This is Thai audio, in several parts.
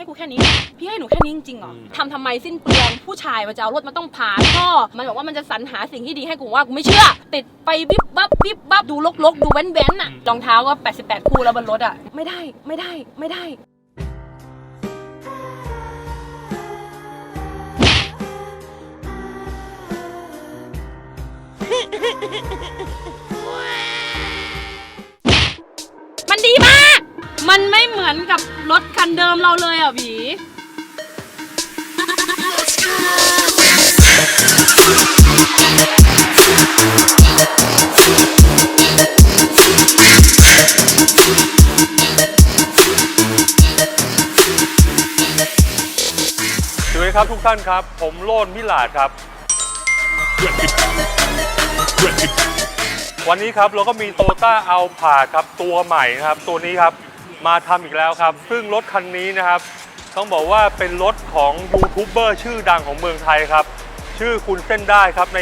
ให้กูแค่นี้ พี่ให้หนูแค่นี้จริงๆเหรออืมทำทำไมสิ้นเปลืองผู้ชายมันจะเอารถมันต้องผ่าท่อมันบอกว่ามันจะสรรหาสิ่งที่ดีให้กูว่ากูไม่เชื่อ ติดไปวิบวับวิบวับดูลกๆ ดูแว้นๆอะรองเท้าก็ 88 คู่แล้วบนรถอะไม่ได้ไม่ได้ไม่ได้มันดีมาก มันไม่เหมื อนกับรถคันเดิมเราเลยอะหวี สวัสดีครับทุกท่านครับ ผมโลนมิลาดครับ วันนี้ครับเราก็มีโตต้าอัลพาครับตัวใหม่นะครับ ตัวนี้ครับ มาทำอีกแล้วครับ ซึ่งรถคันนี้นะครับ ต้องบอกว่าเป็นรถของยูทูบเบอร์ชื่อดังของเมืองไทยครับ ชื่อคุณเส้นได้ครับใน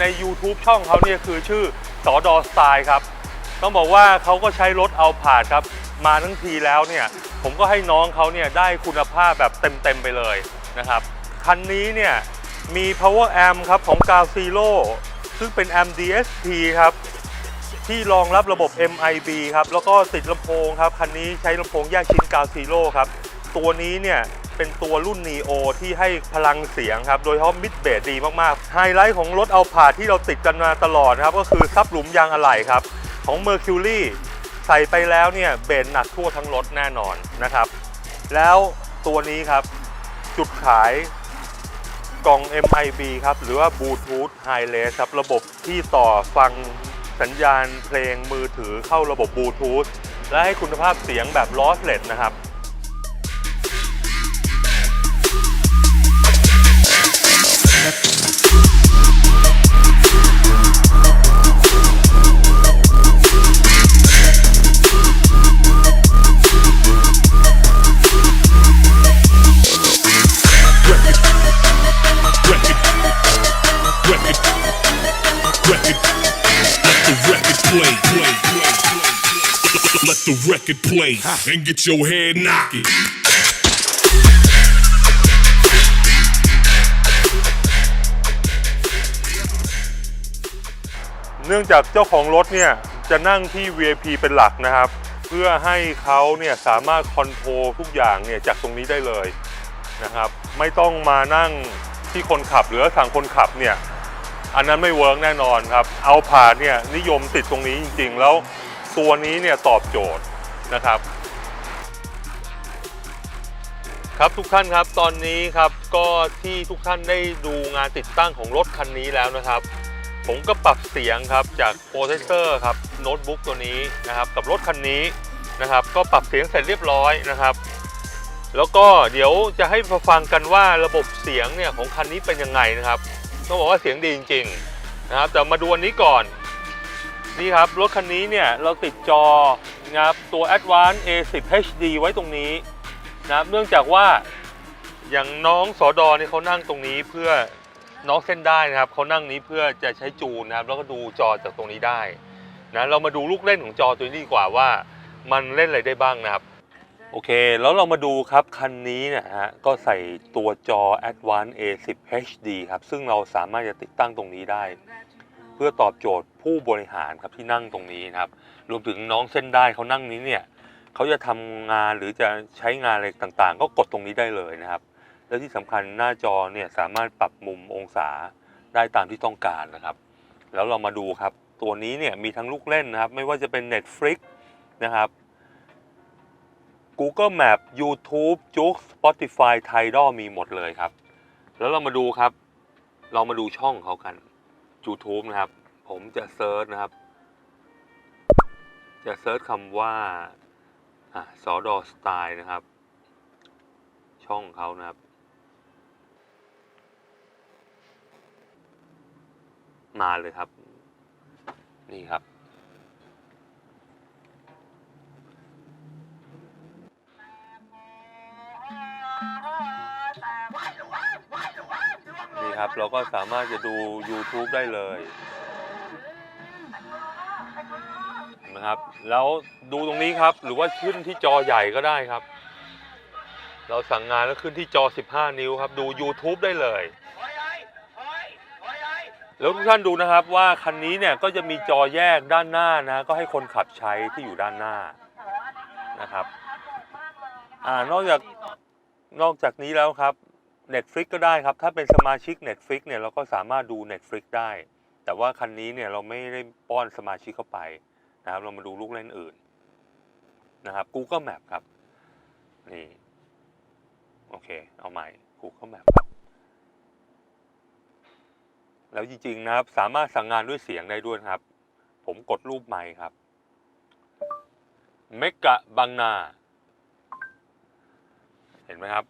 ใน YouTube ช่องเขาเนี่ยคือชื่อสอดอสไตล์ครับ ต้องบอกว่าเขาก็ใช้รถเอาผาดครับ มาทั้งทีแล้วเนี่ย ผมก็ให้น้องเขาเนี่ยได้คุณภาพแบบเต็มๆไปเลยนะครับ คันนี้เนี่ยมี power amp ครับของ g a l Zero ซึ่งเป็น amp DSP ครับ ที่รองรับระบบ MIB ครับ แล้วก็ติดลำโพงครับ คันนี้ใช้ลำโพงแยกชิ้น g a l Zero ครับ ตัวนี้เนี่ยเป็นตัวรุ่น Neo ที่ให้พลังเสียงครับ โดยเฉพาะมิดเบสดีมาก ๆ ไฮไลท์ของรถเอาผาดที่เราติดกันมาตลอดครับ ก็คือซับหลุมยางอะไหล่ครับ ของ Mercury ใส่ไปแล้วเนี่ยเบสหนักทั่วทั้งรถแน่นอนนะครับ แล้วตัวนี้ครับจุดขายกล่อง MIB ครับ หรือว่า Bluetooth Wireless ครับ ระบบที่ต่อฟัง สัญญาณเพลงมือถือเข้าระบบบลูทูธและให้คุณภาพเสียงแบบ lossless นะครับ the record play and get your head knocking. เนื่องจากเจ้าของรถเนี่ยจะนั่งที่ VIP เป็นหลักนะครับ เพื่อให้เขาเนี่ยสามารถคอนโทรลทุกอย่างเนี่ยจากตรงนี้ได้เลยนะครับ ไม่ต้องมานั่งที่คนขับหรือสั่งคนขับเนี่ยอันนั้นไม่เวิร์กแน่นอนครับ เอาผ่านเนี่ยนิยมติดตรงนี้จริง ๆ แล้ว ตัวนี้เนี่ยตอบโจทย์นะครับ ครับทุกท่านครับตอนนี้ครับก็ที่ทุกท่านได้ดูงานติดตั้งของรถคันนี้แล้วนะครับ ผมก็ปรับเสียงครับจากโปรเซสเซอร์ครับโน้ตบุ๊กตัวนี้นะครับกับรถคันนี้นะครับ ก็ปรับเสียงเสร็จเรียบร้อยนะครับ แล้วก็เดี๋ยวจะให้มาฟังกันว่าระบบเสียงเนี่ยของคันนี้เป็นยังไงนะครับต้องบอกว่าเสียงดีจริง ๆ นะครับแต่มาดูอันนี้ก่อน นี่ครับ รถคันนี้เนี่ยเราติดจอนะครับตัว Advanced A10 HD ไว้ตรงนี้นะครับเนื่องจากว่าอย่างน้องสอดอนี่เขานั่งตรงนี้เพื่อน้องเส้นได้นะครับเขานั่งนี้เพื่อจะใช้จูนนะครับแล้วก็ดูจอจากตรงนี้ได้นะเรามาดูลูกเล่นของจอตัวนี้ดีกว่าว่ามันเล่นอะไรได้บ้างนะครับ โอเค แล้วเรามาดูครับ คันนี้เนะฮะก็ใส่ตัวจอ Advanced A10 HD ครับ ซึ่งเราสามารถจะติดตั้งตรงนี้ได้ เพื่อตอบโจทย์ผู้บริหารครับที่นั่งตรงนี้นะครับ รวมถึงน้องเส้นได้เขานั่งนี้เนี่ยเขาจะทำงานหรือจะใช้งานอะไรต่างๆ ก็กดตรงนี้ได้เลยนะครับ และที่สำคัญหน้าจอเนี่ยสามารถปรับมุมองศาได้ตามที่ต้องการนะครับ แล้วเรามาดูครับ ตัวนี้เนี่ยมีทั้งลูกเล่นนะครับ ไม่ว่าจะเป็น Netflix นะครับ Google Map YouTube j o o x Spotify Tidal มีหมดเลยครับ แล้วเรามาดูครับ เรามาดูช่องเขากัน YouTube นะครับ ผมจะเซิร์ชนะครับ จะเซิร์ชคำว่าอสอดอสไตล์นะครับ ช่องเขานะครับ มาเลยครับ นี่ครับ ครับ เราก็สามารถจะดู YouTube ได้เลยนะครับ แล้วดูตรงนี้ครับ หรือว่าขึ้นที่จอใหญ่ก็ได้ครับ เราสั่งงานแล้วขึ้นที่จอ 15 นิ้วครับ ดู YouTube ได้เลย แล้วทุกท่านดูนะครับว่าคันนี้เนี่ยก็จะมีจอแยกด้านหน้านะ ก็ให้คนขับใช้ที่อยู่ด้านหน้านะครับ อ่านอกจากนอกจากนี้แล้วครับ Netflix ก็ได้ครับ ถ้าเป็นสมาชิก Netflix เนี่ยเราก็สามารถดู Netflix ได้ แต่ว่าคันนี้เนี่ยเราไม่ได้ป้อนสมาชิกเข้าไปนะครับ เรามาดูลูกเล่นอื่นนะครับ Google Map ครับ นี่ โอเค เอาใหม่ Google Map ครับ แล้วจริง ๆ นะครับ สามารถสั่งงานด้วยเสียงได้ด้วยครับ ผมกดรูปไมค์ครับเมกะบางนา เห็นไหมครับ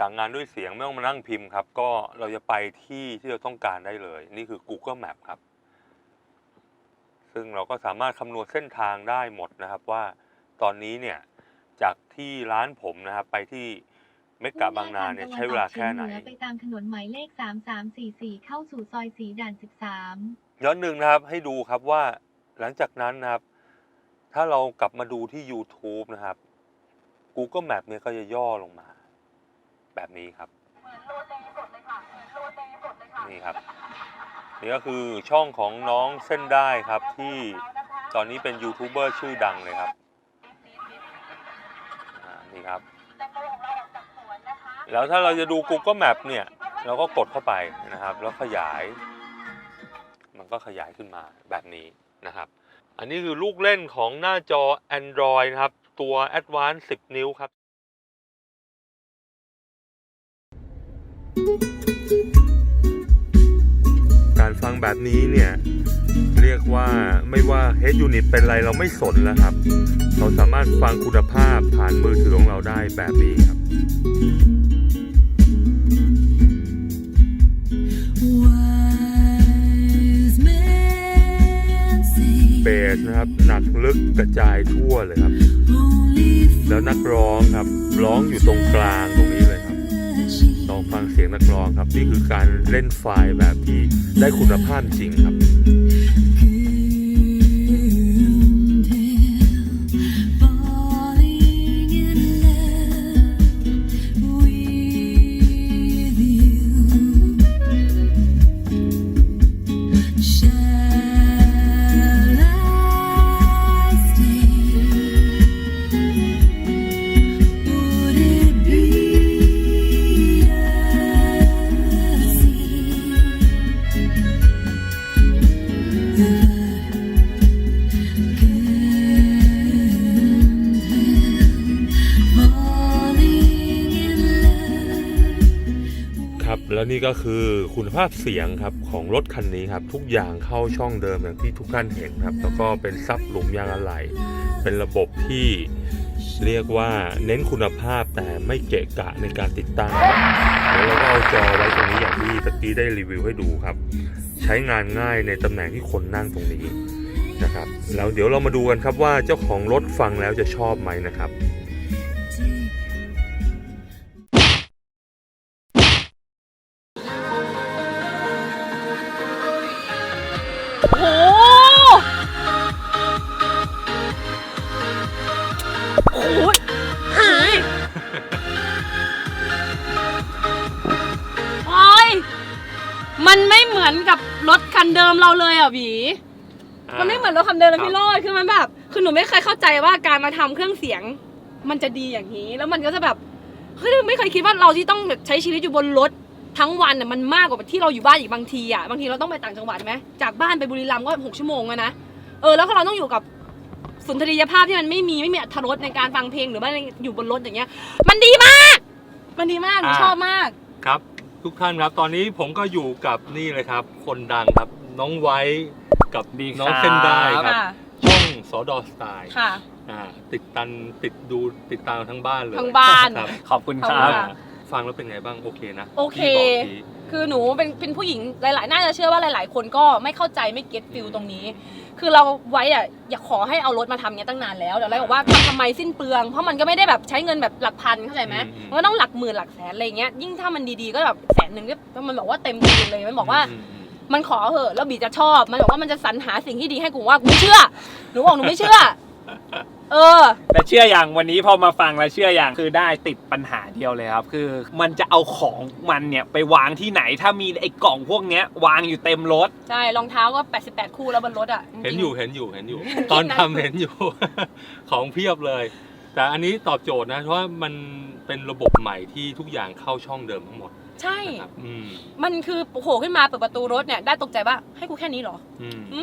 สั่งงานด้วยเสียงไม่ต้องมานั่งพิมพ์ครับ ก็เราจะไปที่ที่เราต้องการได้เลย นี่คือ Google Map ครับ ซึ่งเราก็สามารถคำนวณเส้นทางได้หมดนะครับว่าตอนนี้เนี่ยจากที่ร้านผมนะครับไปที่เมกะบางนาเนี่ยใช้เวลาแค่ไหนไปตามถนนหมายเลข 3344 เข้าสู่ซอยสีด่าน 13 ย้อนหนึ่งนะครับให้ดูครับว่าหลังจากนั้นนะครับ ถ้าเรากลับมาดูที่ YouTube นะครับ Google Map เนี่ยก็จะย่อลงมา แบบนี้ครับนี่ครับ นี่ก็คือช่องของน้องเส้นได้ครับที่ตอนนี้เป็นยูทูบเบอร์ชื่อดังเลยครับอ่านี่ครับ แล้วถ้าเราจะดู Google Map เนี่ย เราก็กดเข้าไปนะครับ แล้วขยาย มันก็ขยายขึ้นมาแบบนี้นะครับ อันนี้คือลูกเล่นของหน้าจอ Android นะครับ ตัว Advanced 10 นิ้วครับ แบบนี้เนี่ย เรียกว่าไม่ว่า Head Unit เป็นไรเราไม่สนแล้วครับ เราสามารถฟังคุณภาพผ่านมือถือของเราได้แบบนี้ครับ Wise men say เบสนะครับหนักลึกกระจายทั่วเลยครับ only แล้วนักร้องครับ ร้องอยู่ตรงกลางตรงนี้เลย สียงนักร้องครับ นี่คือการเล่นไฟล์แบบที่ได้คุณภาพจริงครับ นี่ก็คือคุณภาพเสียงครับของรถคันนี้ครับ ทุกอย่างเข้าช่องเดิมอย่างที่ทุกท่านเห็นครับ แล้วก็เป็นซับหลุมยางอะไหล่เป็นระบบที่เรียกว่าเน้นคุณภาพแต่ไม่เกะกะในการติดตั้งแล้วเราก็เอาจอไว้ตรงนี้อย่างที่ตะกี้ได้รีวิวให้ดูครับ ใช้งานง่ายในตำแหน่งที่คนนั่งตรงนี้นะครับแล้วเดี๋ยวเรามาดูกันครับว่าเจ้าของรถฟังแล้วจะชอบไหมนะครับ โอ้โหโอ้โหเฮ้ยโอ้ยมันไม่เหมือนกับรถคันเดิมเราเลยอะหวี มันไม่เหมือนรถคันเดิมเลยพี่โรดคือมันแบบ คือหนูไม่เคยเข้าใจว่าการมาทำเครื่องเสียง มันจะดีอย่างนี้ แล้วมันก็จะแบบ เฮ้ยไม่เคยคิดว่าเราที่ต้องแบบใช้ชีวิตอยู่บนรถ ทั้งวันน่ะมันมากกว่าที่เราอยู่บ้านอีกบางทีอะบางทีเราต้องไปต่างจังหวัดไหมจากบ้านไปบุรีรัมย์ก็หกชั่วโมงอะนะเออแล้วก็เราต้องอยู่กับสุนทรียภาพที่มันไม่มีไม่มีอรรถรสในการฟังเพลงหรือว่าอยู่บนรถอย่างเงี้ย มันดีมาก มันดีมากหนูอ่า ชอบมาก ครับ ทุกท่านครับตอนนี้ผมก็อยู่กับนี่เลยครับ คนดังครับน้องไว้กับดีครับ น้องเส้นได้ครับ ค่ะช่องสอดอสไตล์ค่ะ อ่าติดตันติดดูติดตามทั้งบ้านเลยทั้งบ้าน ครับ ขอบคุณขอบคคุรัณบ ค่ะ ฟังแล้วเป็นไงบ้างโอเคนะโอเคพี่บอกทีคือหนูเป็นเป็นผู้หญิงหลาย ๆ น่าจะเชื่อว่าหลาย ๆ คนก็ไม่เข้าใจไม่เก็ตฟิลตรงนี้ คือเราไว้อะอยากขอให้เอารถมาทำเนี้ยตั้งนานแล้วแต่เราบอกว่าทำทำไมสิ้นเปลือง เพราะมันก็ไม่ได้แบบใช้เงินแบบหลักพันเข้าใจไหมมันก็ต้องหลักหมื่นหลักแสนอะไรเงี้ยยิ่งถ้ามันดี ๆ ก็แบบแสนหนึ่งก็มันบอกว่าเต็มทีเลยมันบอกว่าอืมอืมมันขอเหอะแล้วบีจะชอบ มันบอกว่ามันจะสรรหาสิ่งที่ดีให้กูว่ากูไม่เชื่อ หนูบอกหนูไม่เชื่อ เออ แต่เชื่ออย่างวันนี้พอมาฟังแล้วเชื่ออย่างคือได้ติดปัญหาเดียวเลยครับ คือมันจะเอาของมันเนี่ยไปวางที่ไหนถ้ามีไอ้กล่องพวกเนี้ยวางอยู่เต็มรถ ใช่รองเท้าก็ 88 คู่แล้วบนรถอะจริงๆ เห็นอยู่เห็นอยู่เห็นอยู่ ตอนทำเห็นอยู่ ของเพียบเลย แต่อันนี้ตอบโจทย์นะเพราะว่ามันเป็นระบบใหม่ที่ทุกอย่างเข้าช่องเดิมทั้งหมดใช่ นะครับอืมมันคือโผล่ขึ้นมาเปิดประตูรถเนี่ย ได้ตกใจว่าให้กูแค่นี้เหรออืมหึ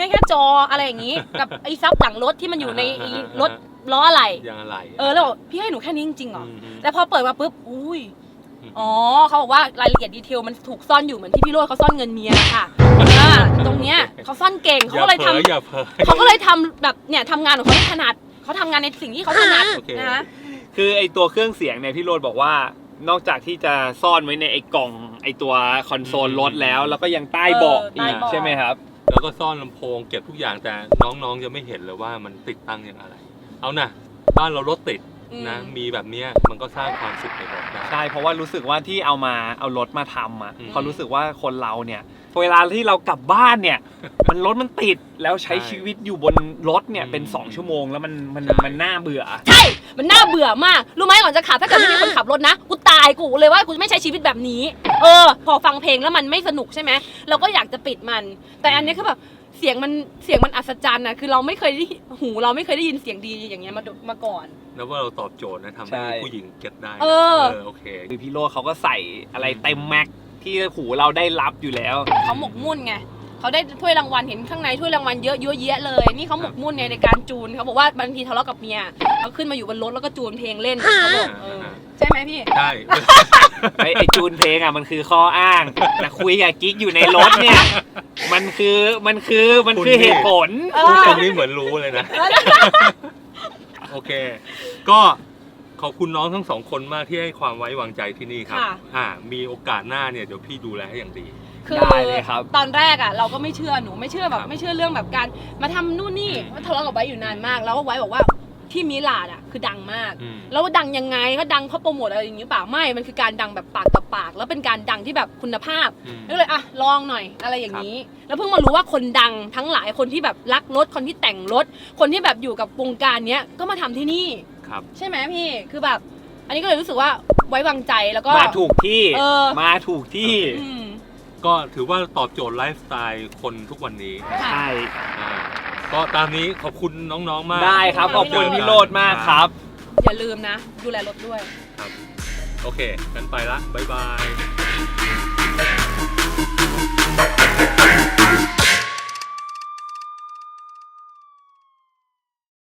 ให้แค่จออะไรอย่างงี้ กับไอ้ซับหลังรถที่มันอยู่ในไอ้รถล้ออะไร ยังอะไรเออแล้วบอกพี่ให้หนูแค่นี้จริงๆเหรอมแต่พอเปิดมาปุ๊บ อุ้ยมอ๋อ เขาบอกว่ารายละเอียดดีเทลมันถูกซ่อนอยู่เหมือนที่พี่โรดเขาซ่อนเงินเมียค่ะอ่าตรงเนี้ยเขาซ่อนเก่งเขาก็เลยอทำผอย่าเผลอ เขาก็เลยทำแบบเนี่ยทำงานของเขาได้ถนัดเขาทำงานในสิ่งที่เขาถนัดโอเค นะ คือไอ้ตัวเครื่องเสียงเนี่ยพี่โรดบอกว่านอกจากที่จะซ่อนไว้ในไอ้กล่องไอ้ตัวคอนโซลรถแล้ว แล้วก็ยังใต้เบาะอีกใช่ไหมครับ แล้วก็ซ่อนลำโพงเก็บทุกอย่างแต่น้องๆจะไม่เห็นเลยว่ามันติดตั้งอย่างไร เอานะบ้านเรารถติด นะมีแบบเนี้ยมันก็สร้างความสุขในรถได้ ใช่เพราะว่ารู้สึกว่าที่เอามาเอารถมาทำอะอืมเขารู้สึกว่าคนเราเนี่ยเวลาที่เรากลับบ้านเนี่ย มันรถมันติดแล้วใช้ใช่ชีวิตอยู่บนรถเนี่ยเป็นอืม2ชั่วโมงแล้วมันมันใช่มันน่าเบื่อใช่มันน่าเบื่อมาก รู้ไหมก่อนจะขับถ้าเกิดไม่มีคนขับรถนะ กูตายกูเลยว่ากูจะไม่ใช้ชีวิตแบบนี้ เออ พอฟังเพลงแล้วมันไม่สนุกใช่ไหม เราก็อยากจะปิดมัน แต่อันนี้คือแบบ เสียงมันเสียงมันอัศจรรย์นะคือเราไม่เคยได้หู เราไม่เคยได้ยินเสียงดีอย่างเงี้ยมาดูมาก่อน แล้วว่าเราตอบโจทย์นะทำใช่ให้ผู้หญิงเก็ตได้นะเออ โอเค คือพี่โรดเขาก็ใส่อะไรเต็มแม็กที่หูเราได้รับอยู่แล้ว เขาหมกมุ่นไง เขาได้ถ้วยรางวัลเห็นข้างในถ้วยรางวัลเยอะเยอะแยะเลย นี่เขาหมกมุ่นไงในการจูนเขาบอกว่าบางทีทะเลาะกับเมียเขาขึ้นมาอยู่บนรถแล้วก็จูนเพลงเล่นเขาบอกเออใช่ไหมพี่ ได้ ไอ้ไอจูนเพลงอะมันคือข้ออ้างแต่คุยกับกิ๊กอยู่ในรถเนี่ย มันคือมันคือมันคือเหตุผลเออผู้ชมนี่เหมือนรู้เลยนะ โอเค ก็ขอบคุณน้องทั้งสองคนมากที่ให้ความไว้วางใจที่นี่ครับ ค่ะ อ่า มีโอกาสหน้าเนี่ยเดี๋ยวพี่ดูแลให้อย่างดี คือได้เลยครับ ตอนแรกอะเราก็ไม่เชื่อหนูไม่เชื่อแบครับบไม่เชื่อเรื่องแบบการมาทำนู่นนี่ว่าทะเลาะกับไว้อยู่นานมาก แล้วก็ไว้บอกว่าที่มิลานอะคือดังมาก อืม แล้วว่าดังยังไงก็ดังเพราะโปรโมทอะไรอย่างนี้เปล่าไม่ มันคือการดังแบบปากต่อปาก แล้วเป็นการดังที่แบบคุณภาพ อืม ก็เลยอะลองหน่อยอะไรอย่างนี้ แล้วเพิ่งมารู้ว่าคนดังทั้งหลายคนที่แบบรักรถคนที่แต่งรถ คนที่แบบอยู่กับวงการเนี้ยก็มาทำที่นี่ ครับ ใช่ไหมพี่คือแบบ อันนี้ก็เลยรู้สึกว่าไว้วางใจแล้วก็ มาถูกที่ เออ มาถูกที่ อืม ก็ถือว่าตอบโจทย์ไลฟ์สไตล์คนทุกวันนี้ใช่อ่าก็ตามนี้ขอบคุณน้องๆมากได้ครับขอบคุณพี่โรดมากครับ อย่าลืมนะ ดูแลรถด้วย ครับ โอเคกันไปละ บ๊ายบาย